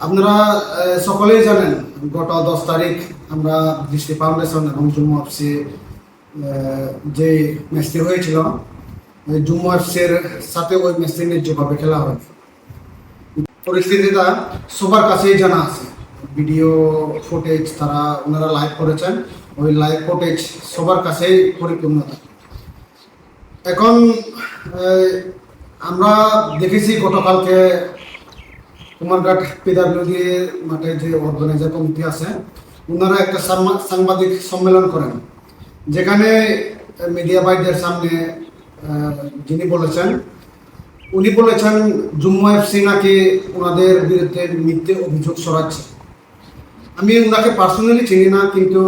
আপনারা সকলেই জানেন, গত দশ তারিখ আমরা দৃষ্টি ফাউন্ডেশন এবং জম্মু এফসি যে ম্যাচটি হয়েছিল জম্মু এফসির সাথে ওই ম্যাচটি ন্যায্যভাবে খেলা হয়। পরিস্থিতিটা সবার কাছেই জানা আছে। ভিডিও ফুটেজ তারা, ওনারা লাইভ করেছেন, ওই লাইভ ফুটেজ সবার কাছেই পরিপূর্ণতা এখন আমরা দেখেছি গতকালকে কুমারঘাট পিডাব্লিউডি মাঠে যে অর্গানাইজার কমিটি আছে ওনারা একটা সাংবাদিক সম্মেলন করেন, যেখানে মিডিয়া ভাইদের সামনে যিনি বলেছেন, উনি বলেছেন জম্মু এফসি নাকি ওনাদের বিরুদ্ধে মিথ্যে অভিযোগ ছড়াচ্ছে। আমি ওনাকে পার্সোনালি চিনি না, কিন্তু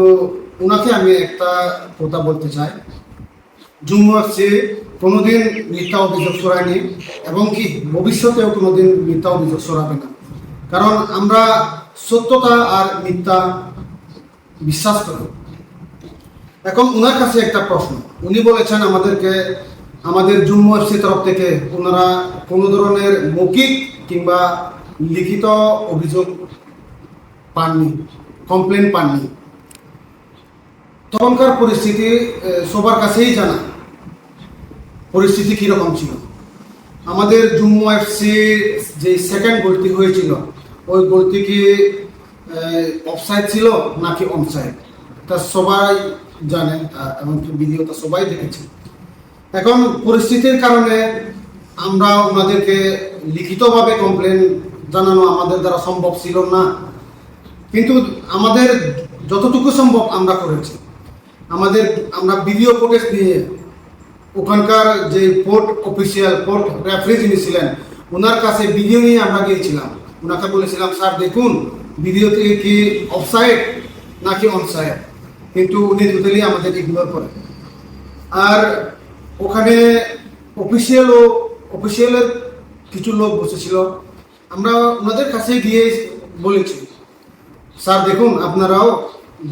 ওনাকে আমি একটা কথা বলতে চাই। জম্মু এফসি কোনোদিন মিথ্যা অভিযোগ ছড়ায়নি, এবং কি ভবিষ্যতেও কোনোদিন মিথ্যা অভিযোগ ছড়াবে না। কারণ আমরা সত্যতা আর মিথ্যা বিশ্বাস করি। এখন ওনার কাছে একটা প্রশ্ন। উনি বলেছেন আমাদেরকে, আমাদের জম্মু এফসি তরফ থেকে ওনারা কোনো ধরনের মৌখিক কিংবা লিখিত অভিযোগ পাননি কমপ্লেন পাননি। তখনকার পরিস্থিতি সবার কাছেই জানা। পরিস্থিতি কীরকম ছিল? আমাদের জম্মু এফসি যে সেকেন্ড গোলটি হয়েছিল, ওই গোলটি কি অফসাইড ছিল নাকি অনসাইড তা সবাই জানে এমনকি ভিডিওটা সবাই দেখেছে। এখন পরিস্থিতির কারণে আমরা ওনাদেরকে লিখিতভাবে কমপ্লেন জানানো আমাদের দ্বারা সম্ভব ছিল না। কিন্তু আমাদের যতটুকু সম্ভব আমরা করেছি। আমাদের, আমরা ভিডিও ফুটেজ নিয়ে ওখানকার যে পোর্ট অফিসিয়াল পোর্ট রেফারি যিনি ছিলেন, ওনার কাছে ভিডিও নিয়ে আমরা গিয়েছিলাম। ওনাকে বলেছিলাম, স্যার, দেখুন ভিডিওতে কি অফসাইড নাকি অনসাইড কিন্তু উনি টোটালি আমাদের ইগনোর করেন। আর ওখানে অফিসিয়ালও অফিসিয়ালের কিছু লোক বসেছিল। আমরা ওনাদের কাছে গিয়ে বলেছি, স্যার, দেখুন, আপনারাও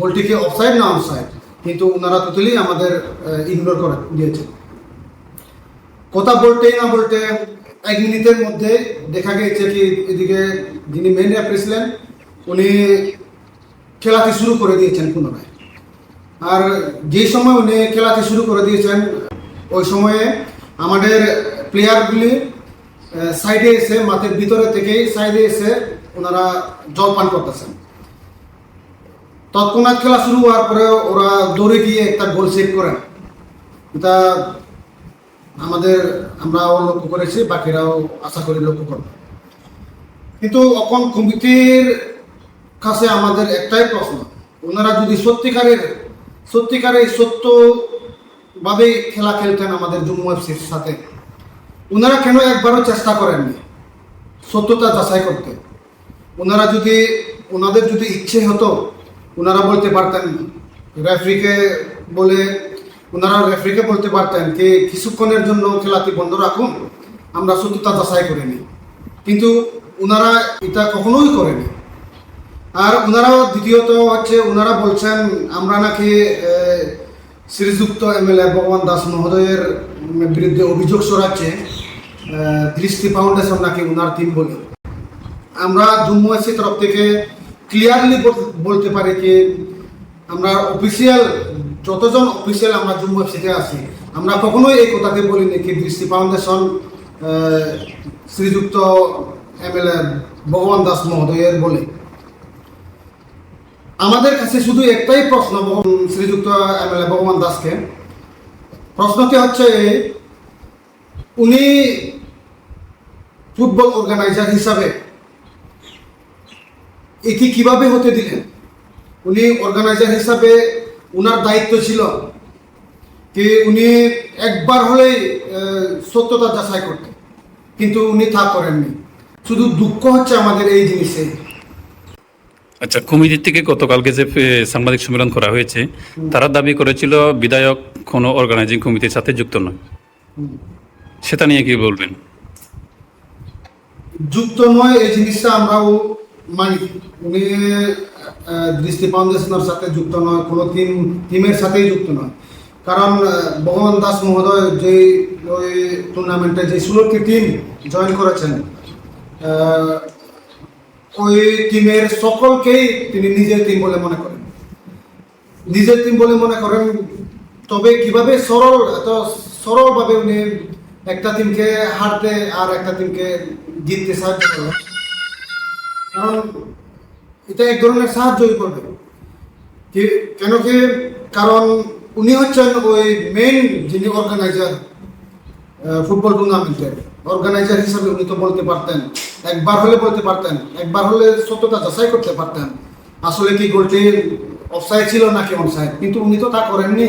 গোলটিকে অফসাইড না অনসাইড কিন্তু ওনারা টোটালি আমাদের ইগনোর করে দিয়েছে কথা বলতে না বলতে এক মিনিটের মধ্যে দেখা গেছে কি এদিকে যিনি মেন রেফারি ছিলেন, উনি খেলাতে শুরু করে দিয়েছেন পুনরায়। আর যে সময় উনি খেলাতে শুরু করে দিয়েছেন, ওই সময়ে আমাদের প্লেয়ারগুলি সাইডে এসে, মাঠের ভিতরে থেকে সাইডে এসে ওনারা জল পান করতেছেন। তৎক্ষণাৎ খেলা শুরু হওয়ার পরে ওরা দৌড়ে গিয়ে একটা গোল সেভ করেন। এটা আমাদের, আমরাও লক্ষ্য করেছি, বাকিরাও আশা করি লক্ষ্য করবে। কিন্তু এখন কমিটির কাছে আমাদের একটাই প্রশ্ন, ওনারা যদি সত্যিকারের সত্যিকারের সত্যভাবে খেলা খেলতেন আমাদের জম্মু এফসির সাথে, ওনারা কেন একবারও চেষ্টা করেননি? সত্যতা যাচাই করতে। ওনারা যদি, ওনাদের যদি ইচ্ছে হতো, ওনারা বলতে পারতেন রেফরিকে বলে ওনারা রেফরিকে বলতে পারতেন যে, কিছুক্ষণের জন্য খেলাটি বন্ধ রাখুন, আমরা সত্যতা যাচাই করে নিই। কিন্তু ওনারা এটা কখনোই করেনি। আর ওনারাও দ্বিতীয়ত হচ্ছে, ওনারা বলছেন, আমরা নাকি শ্রীযুক্ত এমএলএ ভগবান দাস মহোদয়ের বিরুদ্ধে অভিযোগ সরাচ্ছে দৃষ্টি ফাউন্ডেশন নাকি ওনার টিম বলে। আমরা জম্মু এসি তরফ থেকে ক্লিয়ারলি বলতে পারি কি আমরা অফিসিয়াল যতজন অফিসিয়াল আমরা জম্মু এফসিতে আছি, আমরা কখনোই এই কথাকে বলিনি কি দৃষ্টি ফাউন্ডেশন শ্রীযুক্ত এমএলএ ভগবান দাস মহোদয়ের বলে। আমাদের কাছে শুধু একটাই প্রশ্ন শ্রীযুক্ত এমএলএ ভগবান দাসকে। প্রশ্নটি হচ্ছে, উনি ফুটবল অর্গানাইজার হিসাবে এটি কীভাবে হতে দিলেন? উনি অর্গানাইজার হিসাবে উনার দায়িত্ব ছিল কি উনি একবার হলেই সত্যতা যাচাই করতেন। কিন্তু উনি তা করেননি। শুধু দুঃখ হচ্ছে আমাদের এই জিনিসে। আচ্ছা কমিটির থেকে গতকালকে যে সাংবাদিক সম্মেলন করা হয়েছে তারা দাবি করেছিল বিধায়ক কোনো অর্গানাইজিং কমিটির সাথে যুক্ত নয়। সেটা নিয়ে কি বলবেন? যুক্ত নয় এই জিনিসটা আমরাও মানি উনি দৃষ্টি ফাউন্ডেশনের সাথে যুক্ত নয়, কোনো টিম টিমের সাথেই যুক্ত নয়। কারণ ভগবান দাস মহোদয় যে ওই টুর্নামেন্টে যে ষোলোটি টিম জয়েন করেছেন ওই টিমের সকলকেই তিনি নিজের টিম বলে মনে করেন। নিজের টিম বলে মনে করেন, তবে কীভাবে সরল, এত সরলভাবে উনি একটা টিমকে হারতে আর একটা টিমকে জিততে সাহায্য করেন কারণ এটা এক ধরনের সাহায্যই করবে কেন কি? কারণ উনি হচ্ছেন ওই মেইন যিনি অর্গানাইজার ফুটবল টুর্নামেন্টের অর্গানাইজার হিসাবে উনি তো বলতে পারতেন, একবার হলে বলতে পারতেন, একবার হলে সত্যতা যাচাই করতে পারতেন। আসলে কি গোলটি অফসাইড ছিল নাকি অনসাইড কিন্তু উনি তো তা করেননি।